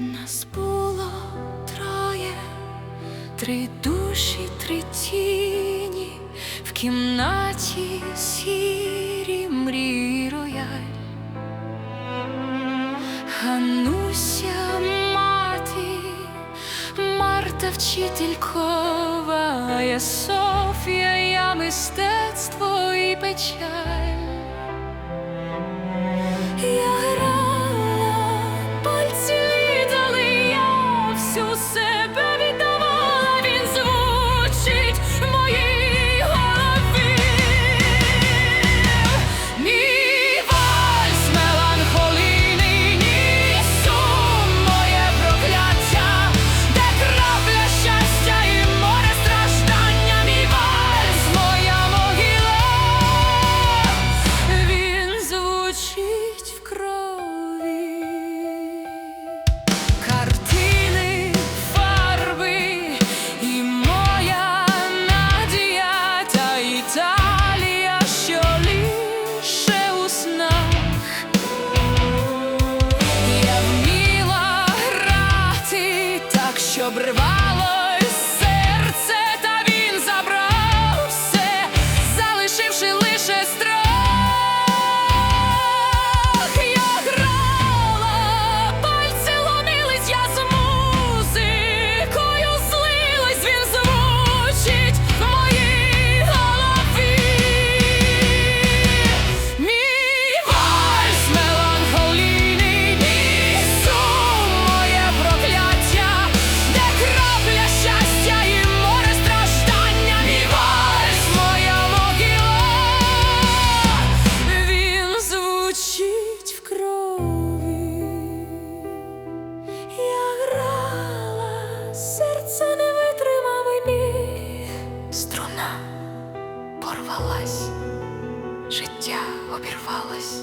Нас було троє, три душі, три тіні, в кімнаті сірі мрій рояль. Гануся мати, Марта вчителькова, я Софія, я мистецтво і печаль. щоб рвати. обірвалась, життя обірвалось.